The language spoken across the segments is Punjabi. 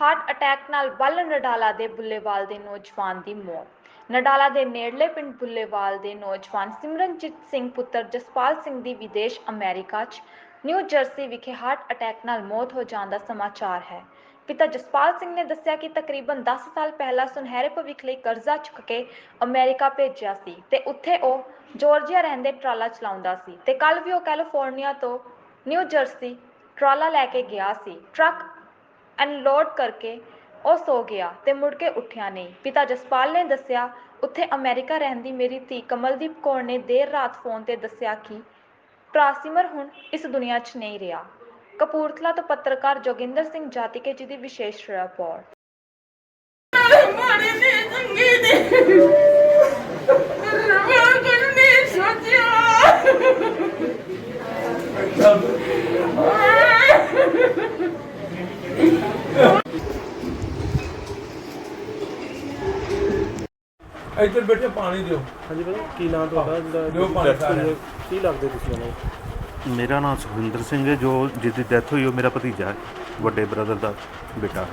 ਹਾਰਟ ਅਟੈਕ ਨਾਲ ਬੱਲ ਨਡਾਲਾ ਦੇ ਬੁੱਲੇਵਾਲ ਦੇ ਨੌਜਵਾਨ ਦੀ ਮੌਤ। ਨਡਾਲਾ ਦੇ ਨੇੜਲੇ ਪਿੰਡ ਬੁੱਲੇਵਾਲ ਦੇ ਨੌਜਵਾਨ ਸਿਮਰਨਜੀਤ ਸਿੰਘ ਪੁੱਤਰ ਜਸਪਾਲ ਸਿੰਘ ਦੀ ਵਿਦੇਸ਼ ਅਮਰੀਕਾ 'ਚ ਨਿਊ ਜਰਸੀ ਵਿਖੇ ਹਾਰਟ ਅਟੈਕ ਨਾਲ ਮੌਤ ਹੋ ਜਾਣ ਦਾ ਸਮਾਚਾਰ ਹੈ। ਪਿਤਾ ਜਸਪਾਲ ਸਿੰਘ ਨੇ ਦੱਸਿਆ ਕਿ ਤਕਰੀਬਨ 10 ਸਾਲ ਪਹਿਲਾਂ ਸੁਨਹਿਰੇ ਭਵਿੱਖ ਲਈ ਕਰਜ਼ਾ ਚੁੱਕ ਕੇ ਅਮਰੀਕਾ ਭੇਜਿਆ ਸੀ ਤੇ ਉੱਥੇ ਉਹ ਜਾਰਜੀਆ ਰਹਿੰਦੇ ਟਰਾਲਾ ਚਲਾਉਂਦਾ ਸੀ ਤੇ ਕੱਲ ਵੀ ਉਹ ਕੈਲੀਫੋਰਨੀਆ ਤੋਂ ਨਿਊ ਜਰਸੀ ਟਰਾਲਾ ਲੈ ਕੇ ਗਿਆ ਸੀ। ਟਰੱਕ ਅਨਲੋਡ ਕਰਕੇ ਉਹ ਸੋ ਗਿਆ ਤੇ ਮੁੜ ਕੇ ਉੱਠਿਆ ਨਹੀਂ। ਪਿਤਾ ਜਸਪਾਲ ਨੇ ਦੱਸਿਆ, ਉੱਥੇ ਅਮਰੀਕਾ ਰਹਿੰਦੀ ਮੇਰੀ ਧੀ ਕਮਲਦੀਪ ਕੌਰ ਨੇ ਦੇਰ ਰਾਤ ਫੋਨ ਤੇ ਦੱਸਿਆ ਕਿ ਪ੍ਰਾਸਿਮਰ ਹੁਣ ਇਸ ਦੁਨੀਆ 'ਚ ਨਹੀਂ ਰਿਹਾ। ਕਪੂਰਥਲਾ ਤੋਂ ਪੱਤਰਕਾਰ ਜੋਗਿੰਦਰ ਸਿੰਘ ਜਾਤੀਕੇ ਜੀ ਦੀ ਵਿਸ਼ੇਸ਼ ਰਿਪੋਰਟ। ਮਾੜੀ ਨੇ ਚੰਗੀ ਦੀ। ਇੱਧਰ ਬੈਠੇ ਪਾਣੀ ਦਿਓ। ਹਾਂਜੀ ਭਾਈ ਕੀ ਨਾਮ ਤੁਹਾਡਾ? ਜਿਹੜਾ ਜੋ ਪਾਣੀ ਹੈ? ਕੀ ਲੱਗਦੇ ਤੁਸੀਂ ਉਹਨੂੰ ਮੇਰਾ ਨਾਮ ਸੁਖਵਿੰਦਰ ਸਿੰਘ ਹੈ ਜੋ ਜਿਹਦੀ ਡੈਥ ਹੋਈ ਉਹ ਮੇਰਾ ਭਤੀਜਾ ਹੈ ਵੱਡੇ ਬ੍ਰਦਰ ਦਾ ਬੇਟਾ।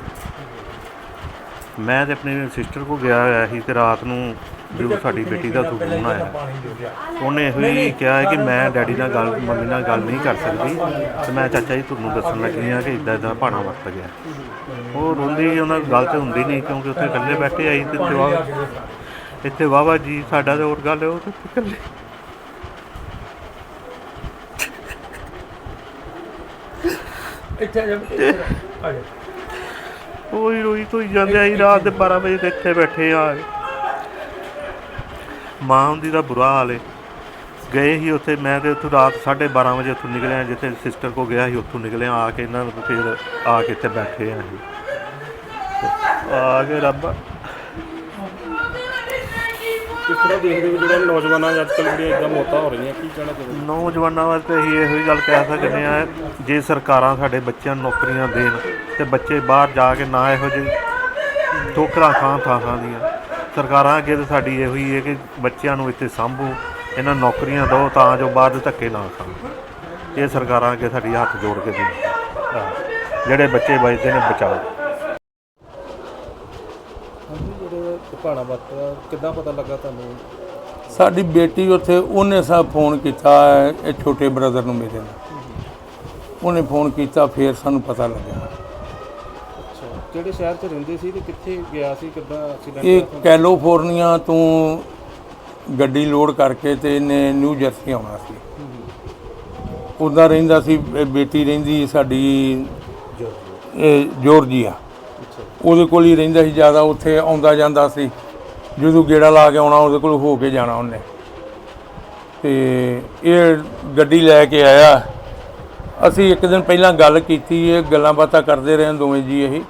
ਮੈਂ ਤੇ ਆਪਣੀ ਸਿਸਟਰ ਕੋ ਗਿਆ ਹੋਇਆ ਸੀ ਤੇ ਰਾਤ ਨੂੰ ਜਦੋਂ ਸਾਡੀ ਬੇਟੀ ਦਾ ਫੋਨ ਆਇਆ। ਪਾਣੀ ਦਿਓ। ਜਾ ਉਹਨੇ ਇਹੋ ਹੀ ਕਿਹਾ ਹੈ ਕਿ ਮੈਂ ਡੈਡੀ ਨਾਲ ਗੱਲ ਮੰਮੀ ਨਾਲ ਗੱਲ ਨਹੀਂ ਕਰ ਸਕਦੀ ਤੇ ਮੈਂ ਚਾਚਾ ਜੀ ਤੁਹਾਨੂੰ ਦੱਸਣ ਲੱਗੀ ਹਾਂ ਕਿ ਇਦਾਂ ਇਦਾਂ ਭਾਣਾ ਵਰਤ ਗਿਆ। ਉਹ ਰੋਂਦੀ ਉਹਨਾਂ ਨਾਲ ਗੱਲ ਤੇ ਹੁੰਦੀ ਨਹੀਂ ਕਿਉਂਕਿ ਉੱਥੇ ਇਕੱਲੇ ਬੈਠੇ ਆਈ ਤੇ ਵਾ- ਇੱਥੇ ਵਾਵਾ ਜੀ ਸਾਡਾ ਤੇ ਹੋਰ ਗੱਲ ਉਹ ਤੇ ਇਕੱਲੇ ਇੱਥੇ ਆ ਜਾ ਇੱਥੇ ਆ ਜਾ ਰੋਈ ਰੋਈ ਤੋਂ ਜਾਂਦੇ ਆਈ ਰਾਤ ਦੇ 12 ਵਜੇ ਤੇ ਇੱਥੇ ਬੈਠੇ ਆ। ਮਾਂ ਹੁੰਦੀ ਦਾ ਬੁਰਾ ਹਾਲ ਹੈ ਗਏ ਹੀ ਉੱਥੇ ਮੈਂ ਤੇ ਉੱਥੋਂ ਰਾਤ 12:30 ਵਜੇ ਉੱਥੋਂ ਨਿਕਲਿਆ ਜਿੱਥੇ ਸਿਸਟਰ ਕੋ ਗਿਆ ਸੀ ਉੱਥੋਂ ਨਿਕਲਿਆ ਆ ਕੇ ਇਹਨਾਂ ਨੂੰ ਫਿਰ ਆ ਕੇ ਇੱਥੇ ਬੈਠੇ ਆ ਆ ਕੇ ਰੱਬ ਕਿਸ ਤਰ੍ਹਾਂ ਦੇਖਦੇ ਹੋ ਜਿਹੜਾ ਨੌਜਵਾਨਾਂ ਅੱਜ ਕੱਲ੍ਹ ਜਿਹੜੀਆਂ ਇਦਾਂ ਮੌਤਾਂ ਹੋ ਰਹੀਆਂ, ਕੀ ਕਹਿਣਾ ਚਾਹੁੰਦੇ ਨੌਜਵਾਨਾਂ ਵਾਸਤੇ ਅਸੀਂ ਇਹੋ ਹੀ ਗੱਲ ਕਹਿ ਸਕਦੇ ਆ ਜੇ ਸਰਕਾਰਾਂ ਸਾਡੇ ਬੱਚਿਆਂ ਨੂੰ ਨੌਕਰੀਆਂ ਦੇਣ ਤੇ ਬੱਚੇ ਬਾਹਰ ਜਾ ਕੇ ਨਾ ਇਹੋ ਜਿਹੇ ਠੋਕਰਾਂ ਖਾਂ ਥਾਂ ਥਾਂ ਦੀਆਂ। ਸਰਕਾਰਾਂ ਅੱਗੇ ਤਾਂ ਸਾਡੀ ਇਹੋ ਹੀ ਹੈ ਕਿ ਬੱਚਿਆਂ ਨੂੰ ਇੱਥੇ ਸਾਂਭੋ, ਇਹਨਾਂ ਨੂੰ ਨੌਕਰੀਆਂ ਦਿਓ ਤਾਂ ਜੋ ਬਾਹਰ ਦੇ ਧੱਕੇ ਨਾ ਖਾਣ। ਇਹ ਸਰਕਾਰਾਂ ਅੱਗੇ ਸਾਡੀ ਹੱਥ ਜੋੜ ਕੇ ਬੇਨਤੀ ਹੈ ਜਿਹੜੇ ਬੱਚੇ ਬਚਦੇ ਨੇ, ਬਚਾਓ ਹਾਂਜੀ ਜਿਹੜੇ ਭਾਣਾ ਵਰਤਿਆ ਕਿੱਦਾਂ ਪਤਾ ਲੱਗਾ ਤੁਹਾਨੂੰ? ਸਾਡੀ ਬੇਟੀ ਉੱਥੇ ਉਹਨੇ ਸਾ ਫੋਨ ਕੀਤਾ ਇਹ ਛੋਟੇ ਬ੍ਰਦਰ ਨੂੰ ਮੇਰੇ ਨੂੰ ਉਹਨੇ ਫੋਨ ਕੀਤਾ ਫੇਰ ਸਾਨੂੰ ਪਤਾ ਲੱਗਿਆ। ਅੱਛਾ ਕਿਹੜੇ ਸ਼ਹਿਰ 'ਚ ਰਹਿੰਦੇ ਸੀ ਤੇ ਕਿੱਥੇ ਗਿਆ ਸੀ ਕਿੱਦਾਂ ਐਕਸੀਡੈਂਟ ਇਹ ਕੈਲੀਫੋਰਨੀਆ ਤੋਂ ਗੱਡੀ ਲੋਡ ਕਰਕੇ ਤੇ ਇਹਨੇ ਨਿਊ ਜਰਸੀ ਆਉਣਾ ਸੀ। ਉੱਦਾਂ ਰਹਿੰਦਾ ਸੀ ਇਹ ਬੇਟੀ ਰਹਿੰਦੀ ਸਾਡੀ ਇਹ ਜਾਰਜੀਆ। ਉਹਦੇ ਕੋਲ ਹੀ ਰਹਿੰਦਾ ਸੀ, ਜ਼ਿਆਦਾ ਉੱਥੇ ਆਉਂਦਾ ਜਾਂਦਾ ਸੀ। ਜਦੋਂ ਗੇੜਾ ਲਾ ਕੇ ਆਉਣਾ, ਉਹਦੇ ਕੋਲ ਹੋ ਕੇ ਜਾਣਾ ਉਹਨੇ। ਤੇ ਇਹ ਗੱਡੀ ਲੈ ਕੇ ਆਇਆ। ਅਸੀਂ ਇੱਕ ਦਿਨ ਪਹਿਲਾਂ ਗੱਲ ਕੀਤੀ, ਇਹ ਗੱਲਾਂ ਬਾਤਾਂ ਕਰਦੇ ਰਹੇ ਦੋਵੇਂ ਜੀ ਇਹ।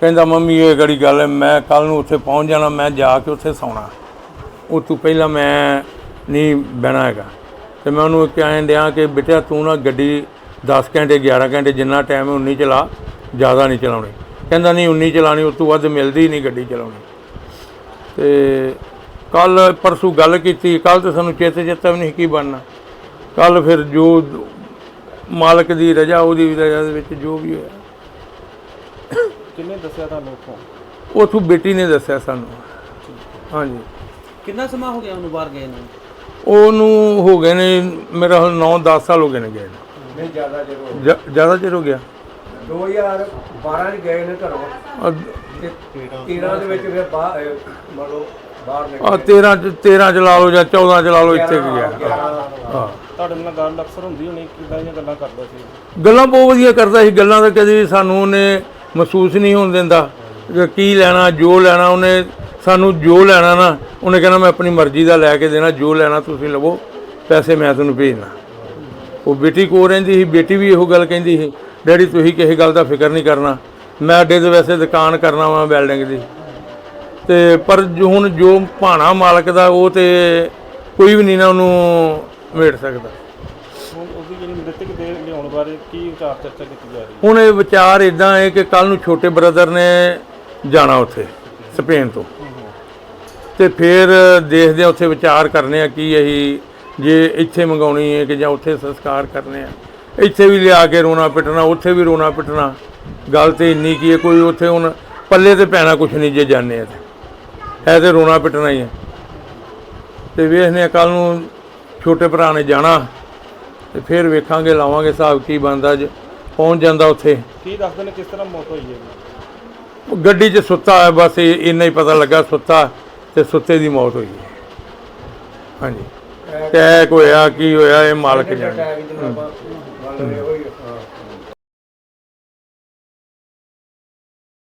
ਕਹਿੰਦਾ, ਮੰਮੀ, ਇਹ ਗੜੀ ਗੱਲ ਹੈ? ਮੈਂ ਕੱਲ ਨੂੰ ਉੱਥੇ ਪਹੁੰਚ ਜਾਣਾ, ਮੈਂ ਜਾ ਕੇ ਉੱਥੇ ਸੌਣਾ। ਉਹ ਤੋਂ ਪਹਿਲਾਂ ਮੈਂ ਨਹੀਂ ਬਹਿਣਾ ਹੈਗਾ। ਤੇ ਮੈਂ ਉਹਨੂੰ ਕਹਿਣ ਦਿਆਂ ਕਿ, ਬੇਟਾ, ਤੂੰ ਨਾ ਗੱਡੀ 10 ਘੰਟੇ 11 ਘੰਟੇ ਜਿੰਨਾ ਟਾਈਮ ਹੈ, ਉਨੀ ਚਲਾ, ਜ਼ਿਆਦਾ ਨਹੀਂ ਚਲਾਉਣੀ। ਕਹਿੰਦਾ ਨਹੀਂ ਉਨੀ ਚਲਾਣੀ ਉਸ ਤੋਂ ਵੱਧ ਮਿਲਦੀ ਨਹੀਂ ਗੱਡੀ ਚਲਾਉਣੀ। ਤੇ ਕੱਲ ਪਰਸੋਂ ਗੱਲ ਕੀਤੀ ਕੱਲ ਤੇ ਸਾਨੂੰ ਚੇਤੇ ਚੇਤਾ ਵੀ ਨਹੀਂ ਕੀ ਬਣਨਾ। ਕੱਲ ਫਿਰ ਜੋ ਮਾਲਕ ਦੀ ਰਜਾ ਉਹਦੀ ਵੀ ਰਜਾ ਦੇ ਵਿੱਚ ਜੋ ਵੀ ਹੋਇਆ। ਕਿੰਨੇ ਦੱਸਿਆ ਤੁਹਾਨੂੰ ਉੱਥੋਂ? ਉਥੋਂ ਬੇਟੀ ਨੇ ਦੱਸਿਆ ਸਾਨੂੰ। ਹਾਂਜੀ। ਕਿੰਨਾ ਸਮਾਂ ਹੋ ਗਿਆ ਉਹਨੂੰ ਬਾਹਰ ਗਏ ਨੂੰ? ਉਹਨੂੰ ਹੋ ਗਏ ਨੇ ਮੇਰਾ 9-10 ਸਾਲ ਹੋ ਗਏ ਨੇ ਗਏ ਨੂੰ। ਨਹੀਂ ਜ਼ਿਆਦਾ ਜ਼ਿਆਦਾ ਚਿਰ ਹੋ ਗਿਆ। 2012 ਚ ਗਏ ਨੇ ਘਰੋਂ ਆ ਤੇ 13 ਦੇ ਵਿੱਚ ਫਿਰ ਬਾਹਰ ਅਹ, ਮੰਨ ਲਓ ਬਾਹਰ ਨਿਕਲ। ਆਹ 13 ਚ 13 ਚ ਲਾ ਲਓ ਜਾਂ 14 ਚ ਲਾ ਲਓ ਇੱਥੇ ਕੁ ਗਿਆ ਹਾਂ। ਤੁਹਾਡੇ ਨਾਲ ਗੱਲ ਅਕਸਰ ਹੁੰਦੀ ਹੋਣੀ ਕਿੱਦਾਂ ਦੀਆਂ ਗੱਲਾਂ ਕਰਦਾ ਸੀ। ਗੱਲਾਂ ਬਹੁਤ ਵਧੀਆ ਕਰਦਾ ਸੀ ਗੱਲਾਂ ਤਾਂ ਕਦੇ ਸਾਨੂੰ ਉਹਨੇ ਮਹਿਸੂਸ ਨਹੀਂ ਹੋਣ ਦਿੰਦਾ। ਕਿ ਕੀ ਲੈਣਾ ਜੋ ਲੈਣਾ ਉਹਨੇ ਸਾਨੂੰ ਜੋ ਲੈਣਾ ਨਾ ਉਹਨੇ ਕਹਿਣਾ ਮੈਂ ਆਪਣੀ ਮਰਜ਼ੀ ਦਾ ਲੈ ਕੇ ਦੇਣਾ ਜੋ ਲੈਣਾ ਤੁਸੀਂ ਲਵੋ ਪੈਸੇ ਮੈਂ ਤੁਹਾਨੂੰ ਭੇਜਣਾ। ਉਹ ਬੇਟੀ ਕੋ ਰਹਿੰਦੀ ਸੀ ਬੇਟੀ ਵੀ ਇਹੋ ਗੱਲ ਕਹਿੰਦੀ ਸੀ ਡੈਡੀ ਤੁਸੀਂ ਕਿਸੇ ਗੱਲ ਦਾ ਫਿਕਰ ਨਹੀਂ ਕਰਨਾ। ਮੈਂ ਅੱਡੇ ਦੇ ਵੈਸੇ ਦੁਕਾਨ ਕਰਨਾ ਵਾਂ ਬਿਲਡਿੰਗ ਦੀ। ਤੇ ਪਰ ਹੁਣ ਜੋ ਭਾਣਾ ਮਾਲਕ ਦਾ ਉਹ ਤੇ ਕੋਈ ਵੀ ਨਹੀਂ ਨਾ ਉਹਨੂੰ ਮੇੜ ਸਕਦਾ। ਹੁਣ ਉਹਦੀ ਜਿਹੜੀ ਮ੍ਰਿਤਕ ਦੇ ਲਿਆਉਣ ਬਾਰੇ ਕੀ ਵਿਚਾਰ ਚਰਚਾ ਕੀਤੀ ਜਾ ਰਹੀ ਹੁਣ ਇਹ ਵਿਚਾਰ ਇਦਾਂ ਹੈ ਕਿ ਕੱਲ ਨੂੰ ਛੋਟੇ ਬ੍ਰਦਰ ਨੇ ਜਾਣਾ ਉੱਥੇ ਸਪੇਨ ਤੋਂ। ਤੇ ਫਿਰ ਦੇਖਦੇ ਆ ਉੱਥੇ ਵਿਚਾਰ ਕਰਨੇ ਆ ਕੀ ਅਸੀਂ ਜੇ ਇੱਥੇ ਮੰਗਾਉਣੀ ਹੈ ਕਿ ਜਾਂ ਉੱਥੇ ਸੰਸਕਾਰ ਕਰਨੇ ਆ। ਇੱਥੇ ਵੀ ਲਿਆ ਕੇ ਰੋਣਾ ਪਿੱਟਣਾ ਉੱਥੇ ਵੀ ਰੋਣਾ ਪਿੱਟਣਾ। ਗੱਲ ਤੇ ਇੰਨੀ ਕੀ ਹੈ ਕੋਈ ਉੱਥੇ ਹੁਣ ਪੱਲੇ ਤੇ ਪੈਣਾ ਕੁਛ ਨਹੀਂ ਜੇ ਜਾਣੇ ਆ ਤੇ। ਹੈ ਤੇ ਰੋਣਾ ਪਿੱਟਣਾ ਹੀ ਹੈ। ਤੇ ਵੇਖਨੇ ਕੱਲ ਨੂੰ ਛੋਟੇ ਭਰਾ ਨੇ ਜਾਣਾ। ਤੇ ਫਿਰ ਵੇਖਾਂਗੇ ਲਾਵਾਂਗੇ ਹਿਸਾਬ ਕੀ ਬਣਦਾ ਜੇ ਪਹੁੰਚ ਜਾਂਦਾ ਉੱਥੇ? ਕੀ ਦੱਸਦੇ ਨੇ ਕਿਸ ਤਰ੍ਹਾਂ ਮੌਤ ਹੋਈ ਹੈ? ਗੱਡੀ 'ਚ ਸੁੱਤਾ ਹੈ ਬਸ ਇੰਨਾ ਹੀ ਪਤਾ ਲੱਗਾ ਸੁੱਤਾ ਤੇ ਸੁੱਤੇ ਦੀ ਮੌਤ ਹੋਈ ਹੈ। ਹਾਂਜੀ। ਅਟੈਕ ਹੋਇਆ ਕੀ ਹੋਇਆ ਇਹ ਮਾਲਕ ਜਾਣੇ।